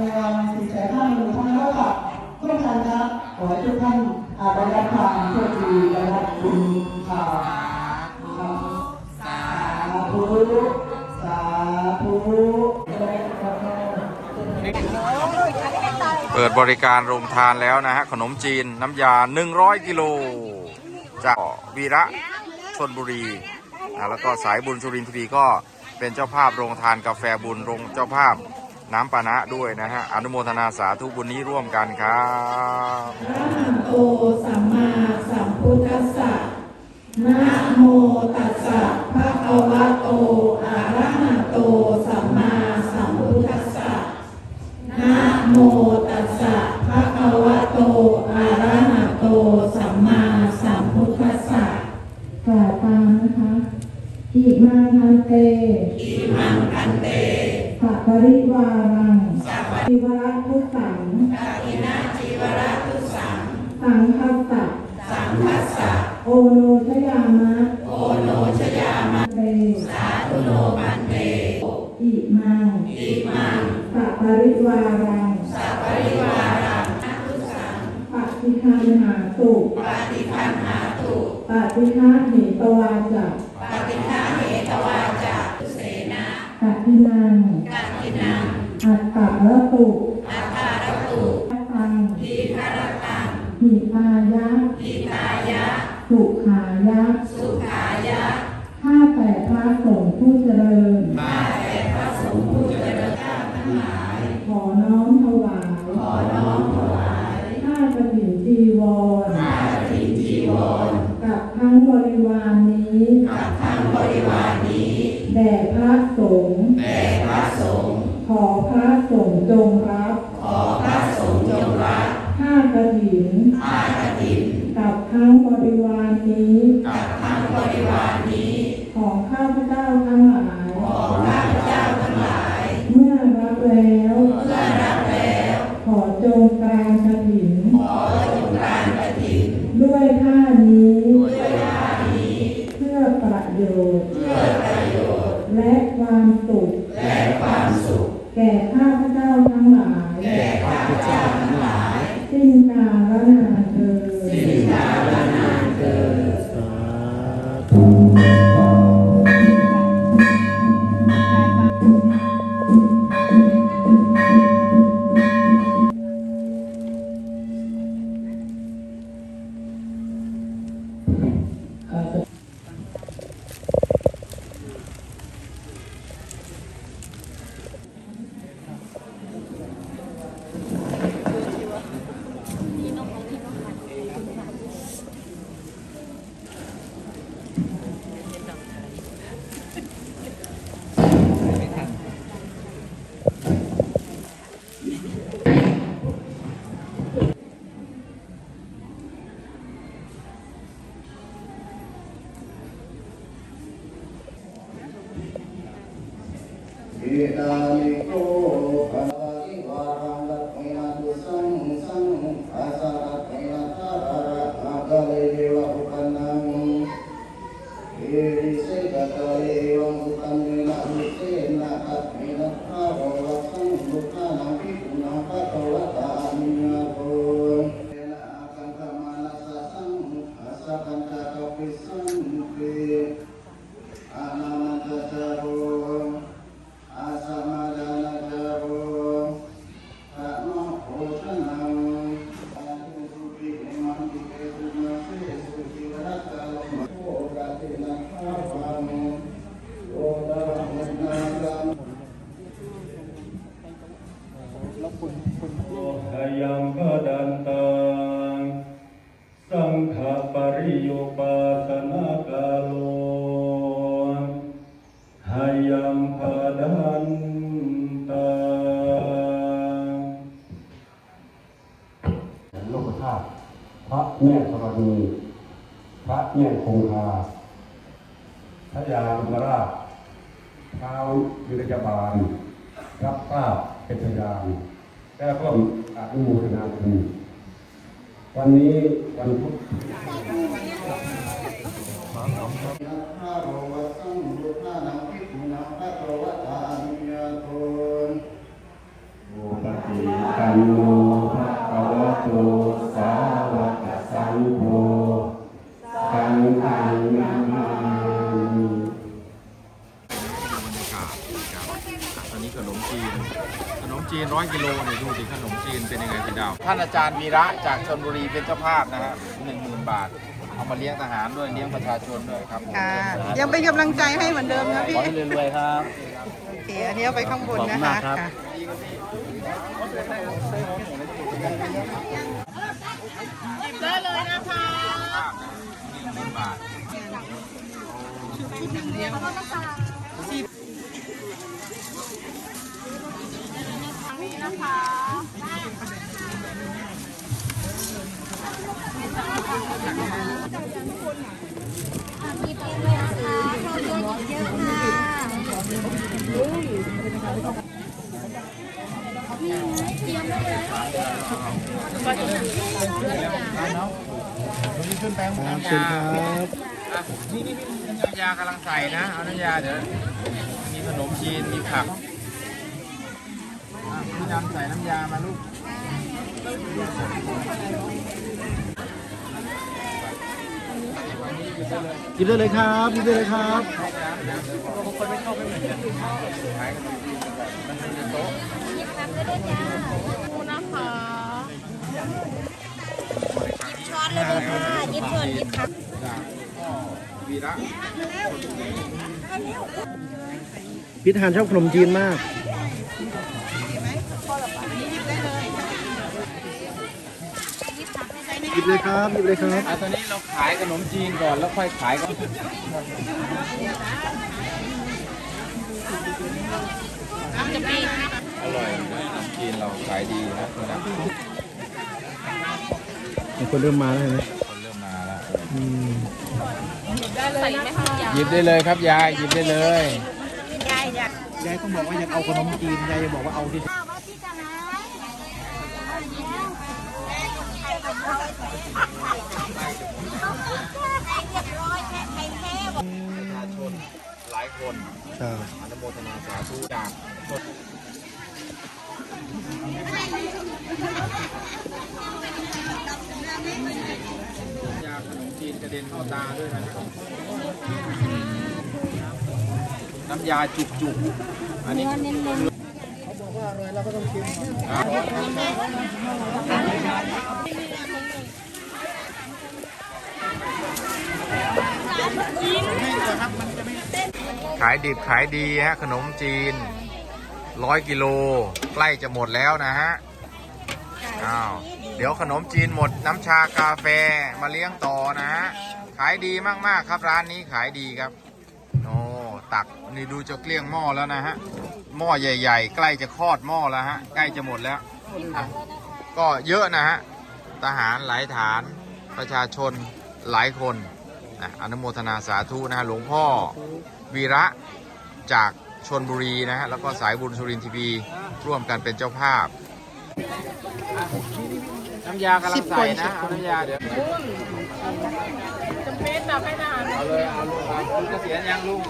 ในงานสี่แสนห้าหมื่นท่านแล้วกับทุกท่านครับขอให้ทุกท่านอาได้รับความโชคดีได้รับบุญข่าวครับสาธุสาธุเปิดบริการโรงทานแล้วนะฮะ ขนมจีนน้ำยา 100 กิโล จากวีระชนบุรีแล้วก็สายบุญสุรินทรีก็เป็นเจ้าภาพโรงทานกาแฟบุญโรงเจ้าภาพ น้ำปานะด้วยนะฮะ อนุโมทนาสาธุบุญนี้ร่วมกันครับอะระหะโตสัมมาสัมพุทธัสสะนะโมตัสสะภะคะวะโต อะระหะโต สัมมาสัมพุทธัสสะนะโมตัสสะภะคะวะโต อะระหะโต สัมมาสัมพุทธัสสะกล่าวตามนะคะ อิมาทันเต อิมังทันเตีวรทุสัพปรินาชีวาทุสัง สังคัสสะสังคัสสะโอโนชยามะ โอโนชยามะเตสาธุโนมันเตอิมังอิมังสัปริวารังสัปริวารังทุสังปฏิคันหาตุปฏิคันหาตุปฏิฆาเหตวาจะปฏิฆาเหตวาจะเสนากัตินังกัตินัง อัตตะระตุอัตตะระตุตังหิตายะหิตายะ สุขายะ สุขายะ ข้าแต่พระสงฆ์ผู้เจริญ ข้าแต่พระสงฆ์ผู้เจริญทั้งหลาย ขอน้อมถวาย ขอน้อมถวายข้ากระถิ่นจีวรข้ากระถิ่นจีวร กับทั้งบริวารนี้ กับทั้งบริวารนี้ แด่พระ งฆ์จงรับ ขอพระสงฆ์จงรับข้ากระถินข้ากระถิน กับทั้งบริวารนี้ กับทั้งบริวารนี้ ของข้าพเจ้าทั้งหลายของข้าพเจ้าทั้งหลาย เมื่อรับแล้วเมื่อรับแล้ว ขอจงกรานกระถินขอจงกรานกระถิน ด้วยท่านี้ด้วยท่านี้ เพื่อประโยชน์เพื่อประโยชน์ และความสุขและความสุข แก่ข้าพเจ้าทั้งหลาย แก่ข้าพเจ้าทั้งหลาย สิ้นกาลน ตาลิโก สังฆปริโยปาสนากาโลหายังพดันตังโลกธาตุพระแม่ธรณีพระแม่คงคาพระยาลุมราชท้าวยุทธบาลรับทราบเป็นพยานและร่วมอนุโมทนาคุณ วันนี้วันพุธ จีนร้อยกิโลนี่ดูสิขนมจีนเป็นยังไงพี่ดาว ท่านอาจารย์วีระจากชนบุรีเป็นเจ้าภาพนะฮะหนึ่งหมื่นบาท เอามาเลี้ยงทหารด้วยเลี้ยงประชาชนด้วยครับผมค่ะ ยังเป็นกำลังใจให้เหมือนเดิมนะพี่ขอให้รวยๆครับ โอเคอันนี้เอาไปข้างบนนะคะค่ะได้เลยนะคะหนึ่งหมื่นบาท ขึ้นแปลงขอบคุณครับนี่นี่น้ำยากำลังใส่นะ เอาน้ำยาเดี๋ยว มีขนมจีน มีผักพี่ดำใส่น้ำยามาลูกกินได้เลยครับกินได้เลยครับบางคนไม่ชอบไม่เหมือนกันขายมันเป็นโต๊ะ นยิบครับวีระพิธานชอบขนมจีนมากหยิบเลยครับหยิบเลยครับอะตอนนี้เราขายขนมจีนก่อนแล้วค่อยขายก็อร่อยนะขนมจีนเราขายดีนะคุณนะคนเริ่มมาแล้วเห็นไหมคนเริ่มมา แล้วอืมหยิบได้เลยครับยายหยิบได้เลยยายต้องบอกว่าอยากเอาขนมจีนยายจะบอกว่าเอาที่ประชาชนหลายคน ครับอนุโมทนาสาธุจากคนยาข นมจีนกระเด็นเข้าตาด้วยนะครับน้ำยาจุกจุกอันนี้เขาบอกว่าอร่อยเราก็ต้องกินขายดิบขายดีฮะขนมจีนร้อยกิโล ใกล้จะหมดแล้วนะฮะอ้าว เดี๋ยวขนมจีนหมดน้ำชากาแฟมาเลี้ยงต่อนะฮะขายดีมาก ๆ ครับร้านนี้ขายดีครับโอ้ตักนี่ดูจะเกลี้ยงหม้อแล้วนะฮะ หม้อใหญ่ ๆ ใกล้จะคลอดหม้อแล้วฮะ ใกล้จะหมดแล้ว ก็เยอะนะฮะ ทหารหลายฐาน ประชาชนหลายคนนะอนุโมทนาสาธุนะฮะหลวงพ่อวีระจากชนบุรีนะฮะ แล้วก็สายบุญสุรินทร์ทีวีร่วมกันเป็นเจ้าภาพ น้ำยากำลังใส่นะเอาน้ำยาเดี๋ยวจำเป็นแบบให้นานเอาเลยเอาลุงครับลุงเกษียณยังลุง